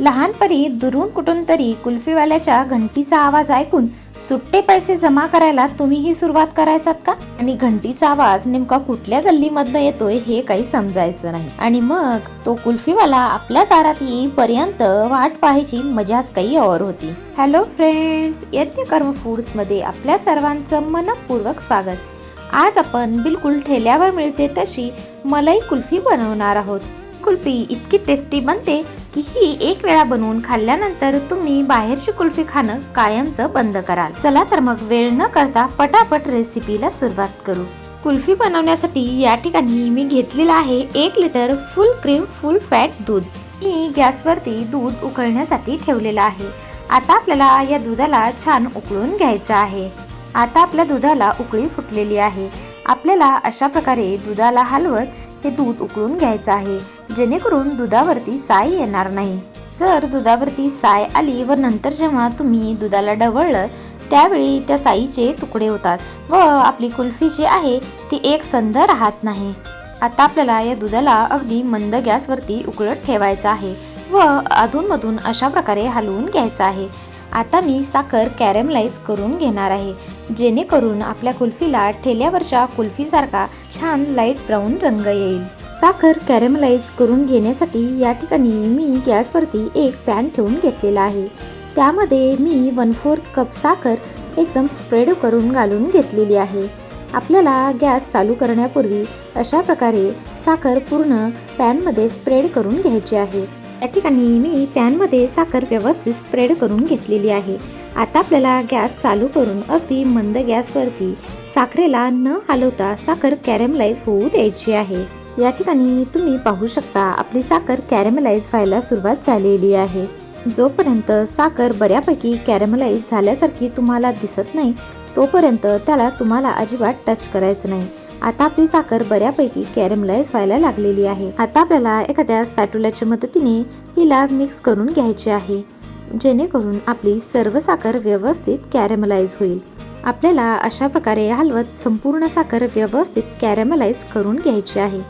लहानपणी दुरून कुठून तरी कुल्फीवाल्याच्या घंटीचा आवाज ऐकून सुट्टे पैसे जमा करायला तुम्हीही सुरुवात करायचात का? आणि घंटीचा आवाज नेमका कुठल्या गल्लीमधनं येतोय हे काही समजायचं नाही. आणि मग तो कुल्फीवाला आपल्या दारात येईपर्यंत वाट पाहायची मजाच काही और होती. हॅलो फ्रेंड्स यज्ञ कर्म फूड्समध्ये आपल्या सर्वांचं मनपूर्वक स्वागत. आज आपण बिलकुल ठेल्यावर मिळते तशी मलाई कुल्फी बनवणार आहोत. कुल्फी इतकी टेस्टी बनते की ही एक वेळा बनवून खाल्ल्यानंतर तुम्ही बाहेरची कुल्फी खाणं कायमचं बंद कराल. चला तर मग वेळ न करता पटापट रेसिपीला सुरुवात करू. कुल्फी बनवण्यासाठी या ठिकाणी मी घेतलेलं आहे एक litre full cream full fat दूध. मी गॅसवरती दूध उकळण्यासाठी ठेवलेलं आहे. आता आपल्याला या दुधाला छान उकळून घ्यायचं आहे. आता आपल्या दुधाला उकळी फुटलेली आहे. आपल्याला अशा प्रकारे दुधाला हलवत हे दूध उकळून घ्यायचं आहे जेणेकरून दुधावरती साय येणार नाही. जर दुधावरती साय आली व नंतर जेव्हा तुम्ही दुधाला ढवळलं त्यावेळी त्या साईचे तुकडे होतात व आपली कुल्फी जी आहे ती एक संध राहत नाही. आता आपल्याला या दुधाला अगदी मंद गॅसवरती उकळत ठेवायचं आहे व अधूनमधून अशा प्रकारे हलवून घ्यायचं आहे. आता मी साखर कॅरेमलाइज करून घेणार आहे. जेणेकरून आपल्या कुल्फीला ठेल्यावरच्या कुल्फीसारखा छान लाइट ब्राऊन रंग येईल. साखर कॅरेमलाइज करून घेण्यासाठी या ठिकाणी मी गॅसवरती एक पॅन ठेवून घेतलेला आहे. त्यामध्ये मी वन फोर्थ कप साखर एकदम स्प्रेड करून घालून घेतलेली आहे. आपल्याला गॅस चालू करण्यापूर्वी अशा प्रकारे साखर पूर्ण पॅनमध्ये स्प्रेड करून घ्यायची आहे. या ठिकाणी मी पॅनमध्ये साखर व्यवस्थित स्प्रेड करून घेतलेली आहे. आता आपल्याला गॅस चालू करून अगदी मंद गॅसवरती साखरेला न हलवता साखर कॅरेमलाइज होऊ द्यायची आहे. या ठिकाणी तुम्ही पाहू शकता आपली साखर कॅरेमलाइज व्हायला सुरुवात झालेली आहे. जोपर्यंत साखर बऱ्यापैकी कॅरेमलाइज झाल्यासारखी तुम्हाला दिसत नाही तोपर्यंत त्याला तुम्हाला अजिबात टच करायचं नाही. आता आपली साखर बऱ्यापैकी कॅरमलाइज व्हायला लागलेली आहे. आता आपल्याला एखाद्या स्पॅटुलाच्या मदतीने हिला मिक्स करून घ्यायची आहे. जेणेकरून आपली सर्व साखर व्यवस्थित कॅरेमलाइज होईल. आपल्याला अशा प्रकारे हलवत संपूर्ण साखर व्यवस्थित कॅरेमलाइज करून घ्यायची आहे.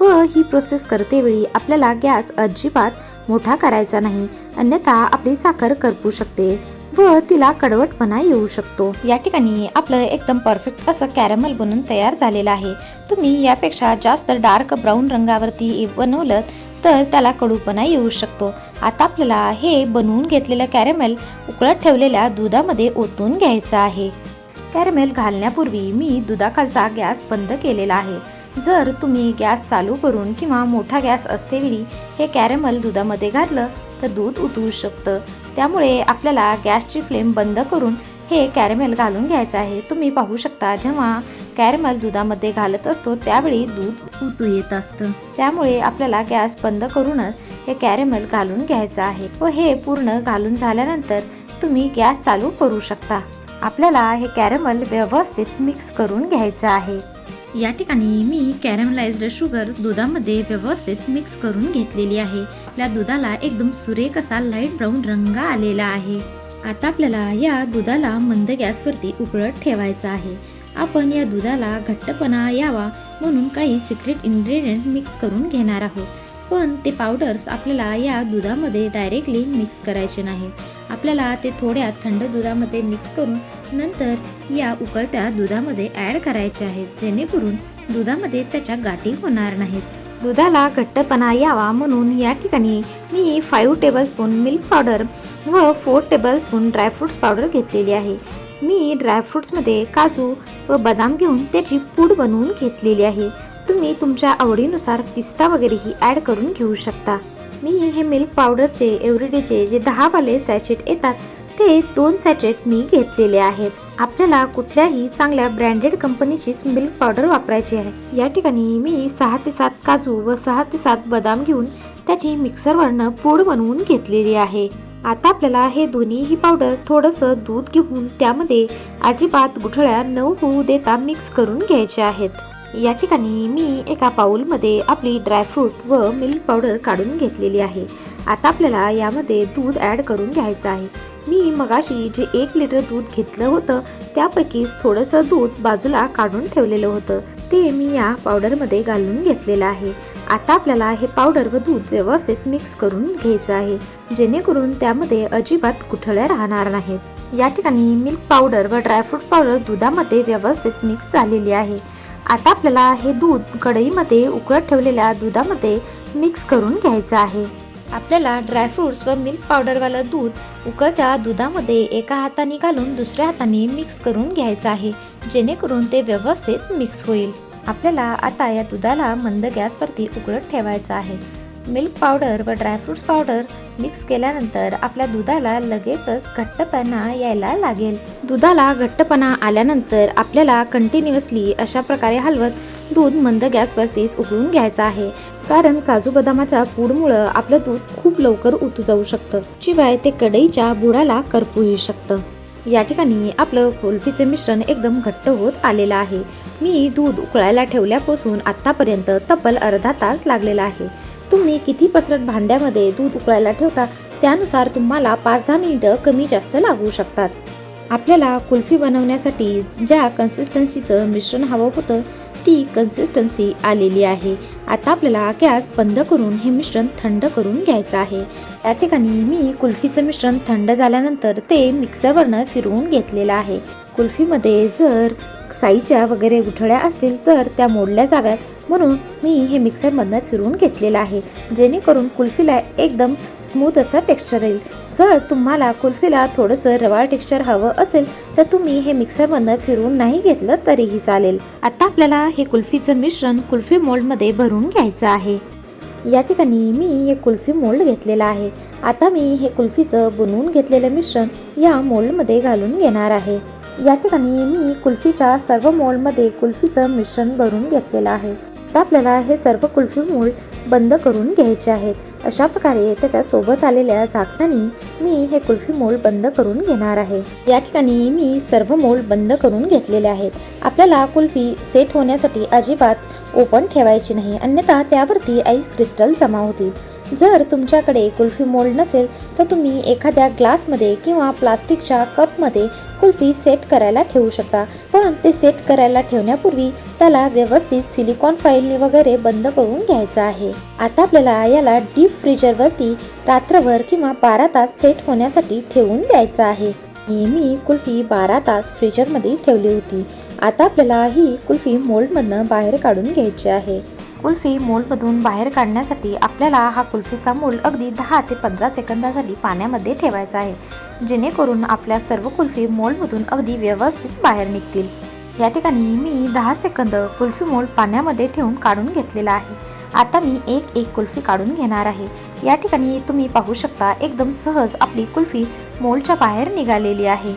व ही प्रोसेस करतेवेळी आपल्याला गॅस अजिबात मोठा करायचा नाही. अन्यथा आपली साखर करपू शकते व तिला कडवटपणा येऊ शकतो. या ठिकाणी आपलं एकदम परफेक्ट असं कॅरमल बनून तयार झालेलं आहे. तुम्ही यापेक्षा जास्त डार्क ब्राऊन रंगावरती बनवलं तर त्याला कडूपणा येऊ शकतो. आता आपल्याला हे बनवून घेतलेलं कॅरेमेल उकळत ठेवलेल्या दुधामध्ये ओतून घ्यायचं आहे. कॅरेमेल घालण्यापूर्वी मी दुधाखालचा गॅस बंद केलेला आहे. जर तुम्ही गॅस चालू करून किंवा मोठा गॅस असतेवेळी हे कॅरेमल दुधामध्ये घातलं तर दूध उतरू शकतं. त्यामुळे आपल्याला गॅसची फ्लेम बंद करून हे कॅरेमेल घालून घ्यायचं आहे. तुम्ही पाहू शकता जेव्हा कॅरेमल दुधामध्ये घालत असतो त्यावेळी दूध उतू येत असतं. त्यामुळे आपल्याला गॅस बंद करूनच हे कॅरेमल घालून घ्यायचं आहे. व हे पूर्ण घालून झाल्यानंतर तुम्ही गॅस चालू करू शकता. आपल्याला हे कॅरेमल व्यवस्थित मिक्स करून घ्यायचं आहे. या ठिकाणी मी कॅरमलाइज्ड शुगर दुधामध्ये व्यवस्थित मिक्स करून घेतलेली आहे. आपल्या दुधाला एकदम सुरेख असा लाइट ब्राऊन रंग आलेला आहे. आता आपल्याला या दुधाला मंद गॅसवरती उकळत ठेवायचं आहे. आपण या दुधाला घट्टपणा यावा म्हणून काही सिक्रेट इन्ग्रेडियंट मिक्स करून घेणार आहोत. पण ते पावडर्स आपल्याला या दुधामध्ये डायरेक्टली मिक्स करायचे नाहीत. आपल्याला ते थोड्या थंड दुधामध्ये मिक्स करून नंतर या उकळत्या दुधामध्ये ॲड करायचे आहेत जेणेकरून दुधामध्ये त्याच्या गाठी होणार नाहीत. दुधाला घट्टपणा यावा म्हणून या ठिकाणी मी फाईव्ह टेबलस्पून मिल्क पावडर व four tablespoon dry fruits powder घेतलेली आहे. मी ड्रायफ्रुट्समध्ये काजू व बदाम घेऊन त्याची पूड बनवून घेतलेली आहे. तुम्ही तुमच्या आवडीनुसार पिस्ता वगैरेही ॲड करून घेऊ शकता. मी हे मिल्क पावडरचे एव्हरीडेचे जे दहावाले सॅचेट येतात ते दोन सॅचेट मी घेतलेले आहेत. आपल्याला कुठल्याही चांगल्या ब्रँडेड कंपनीचीच मिल्क पावडर वापरायची आहे. या ठिकाणी मी सहा ते सात काजू व सहा ते सात बदाम घेऊन त्याची मिक्सरवरनं पूड बनवून घेतलेली आहे. आता आपल्याला हे दोन्हीही पावडर थोडंसं दूध घेऊन त्यामध्ये अजिबात गुठळ्या न होऊ देता मिक्स करून घ्यायचे आहेत. या ठिकाणी मी एका पाऊलमध्ये आपली ड्रायफ्रूट व मिल्क पावडर काढून घेतलेली आहे. आता आपल्याला यामध्ये दूध ॲड करून घ्यायचं आहे. मी मगाशी जे एक लिटर दूध घेतलं होतं त्यापैकीच थोडंसं दूध बाजूला काढून ठेवलेलं होतं. ते मी या पावडरमध्ये घालून घेतलेलं आहे. आता आपल्याला हे पावडर व दूध व्यवस्थित मिक्स करून घ्यायचं आहे जेणेकरून त्यामध्ये अजिबात कुठळ्या राहणार नाहीत. या ठिकाणी मिल्क पावडर व ड्रायफ्रूट पावडर दुधामध्ये व्यवस्थित मिक्स झालेली आहे. आता आपल्याला हे दूध कढईमध्ये उकळत ठेवलेल्या दुधामध्ये मिक्स करून घ्यायचं आहे. आपल्याला ड्रायफ्रुट्स व मिल्क पावडरवालं दूध उकळत्या दुधामध्ये एका हाताने घालून दुसऱ्या हाताने मिक्स करून घ्यायचं आहे जेणेकरून ते व्यवस्थित मिक्स होईल. आपल्याला आता या दुधाला मंद गॅसवरती उकळत ठेवायचं आहे. मिल्क पावडर व ड्रायफ्रूट्स पावडर मिक्स केल्यानंतर आपल्या दुधाला लगेचच घट्टपणा यायला लागेल. दुधाला घट्टपणा आल्यानंतर आपल्याला कंटिन्युअसली अशा प्रकारे हलवत दूध मंद गॅसवरतीच उकळून घ्यायचं आहे. कारण काजू बदामाच्या पूडमुळं आपलं दूध खूप लवकर उतू जाऊ शकतं. शिवाय ते कढईच्या बुडाला करपूही शकतं. या ठिकाणी आपलं कुल्फीचे मिश्रण एकदम घट्ट होत आलेलं आहे. मी दूध उकळायला ठेवल्यापासून आत्तापर्यंत तब्बल अर्धा तास लागलेला आहे. तुम्ही किती पसरट भांड्यामध्ये दूध उकळायला ठेवता त्यानुसार तुम्हाला पाच दहा मिनिटं कमी जास्त लागू शकतात. आपल्याला कुल्फी बनवण्यासाठी ज्या कन्सिस्टन्सीचं मिश्रण हवं होतं ती कन्सिस्टन्सी आलेली आहे. आता आपल्याला गॅस बंद करून हे मिश्रण थंड करून घ्यायचं आहे. या ठिकाणी मी कुल्फीचं मिश्रण थंड झाल्यानंतर ते मिक्सरवरनं फिरवून घेतलेलं आहे. कुल्फीमध्ये जर साईच्या वगैरे गुठळ्या असतील तर त्या मोडल्या जाव्यात. म्हणून मी हे मिक्सरमधनं फिरवून घेतलेलं आहे. जेणेकरून कुल्फीला एकदम स्मूथ असं टेक्स्चर येईल. जर तुम्हाला कुल्फीला थोडंसं रवाळ टेक्स्चर हवं असेल तर तुम्ही हे मिक्सरमधनं फिरवून नाही घेतलं तरीही चालेल. आता आपल्याला हे कुल्फीचं मिश्रण कुल्फी मोल्डमध्ये भरून घ्यायचं आहे. या ठिकाणी मी हे कुल्फी मोल्ड घेतलेलं आहे. आता मी हे कुल्फीचं बनवून घेतलेलं मिश्रण या मोल्डमध्ये घालून घेणार आहे. या ठिकाणी मी कुल्फीच्या सर्व मोल्डमध्ये कुल्फीचं मिश्रण भरून घेतलेलं आहे. आता आपल्याला हे सर्व कुल्फी मोल्ड बंद करून घ्यायचे आहेत. अशा प्रकारे त्याच्यासोबत आलेल्या झाकणाने मी हे कुल्फी मोल्ड बंद करून घेणार आहे. या ठिकाणी मी सर्व मोल्ड बंद करून घेतलेले आहेत. आपल्याला कुल्फी सेट होण्यासाठी अजिबात ओपन ठेवायची नाही. अन्यथा त्यावरती आईस क्रिस्टल जमा होतील. जर तुमच्याकडे कुल्फी मोल्ड नसेल तर तुम्ही एखाद्या ग्लासमध्ये किंवा प्लास्टिकच्या कपमध्ये कुल्फी सेट करायला ठेवू शकता. पण ते सेट करायला ठेवण्यापूर्वी त्याला व्यवस्थित सिलिकॉन फाईलने वगैरे बंद करून घ्यायचं आहे. आता आपल्याला याला डीप फ्रीजरवरती रात्रभर किंवा बारा तास सेट होण्यासाठी ठेवून द्यायचं आहे. नेहमी कुल्फी बारा तास फ्रीजरमध्ये ठेवली होती. आता आपल्याला ही कुल्फी मोल्डमधनं बाहेर काढून घ्यायची आहे. कुल्फी मोल्डमधून बाहेर काढण्यासाठी आपल्याला हा कुल्फीचा मोल्ड अगदी दहा ते पंधरा सेकंदासाठी पाण्यामध्ये ठेवायचा आहे जेणेकरून आपल्या सर्व कुल्फी मोल्डमधून अगदी व्यवस्थित बाहेर निघतील. या ठिकाणी मी दहा सेकंद कुल्फी मोल्ड पाण्यामध्ये ठेवून काढून घेतलेला आहे. आता मी एक एक कुल्फी काढून घेणार आहे. या ठिकाणी तुम्ही पाहू शकता एकदम सहज आपली कुल्फी मोल्डच्या बाहेर निघालेली आहे.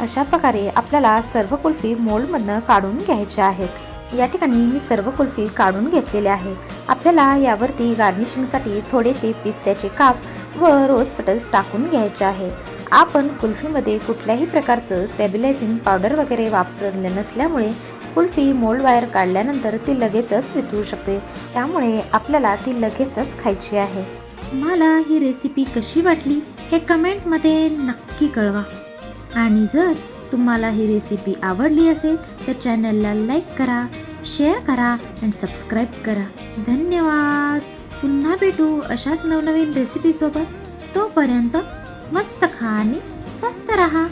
अशा प्रकारे आपल्याला सर्व कुल्फी मोल्डमधनं काढून घ्यायच्या आहेत. या ठिकाणी मी सर्व कुल्फी काढून घेतलेले आहे. आपल्याला यावरती गार्निशिंगसाठी थोडेसे पिस्त्याचे काप व रोज पटल्स टाकून घ्यायचे आहेत. आपण कुल्फीमध्ये कुठल्याही प्रकारचं स्टेबिलायझिंग पावडर वगैरे वापरले नसल्यामुळे कुल्फी मोल्ड वायर काढल्यानंतर ती लगेचच वितळू शकते. त्यामुळे आपल्याला ती लगेचच खायची आहे. मला ही रेसिपी कशी वाटली हे कमेंटमध्ये नक्की कळवा. आणि जर तुम्हाला ही रेसिपी आवडली असेल तर चॅनलला लाईक करा. शेअर करा आणि सबस्क्राईब करा. धन्यवाद. पुन्हा भेटू अशाच नवनवीन रेसिपीसोबत तोपर्यंत मस्त खा आणि स्वस्त रहा.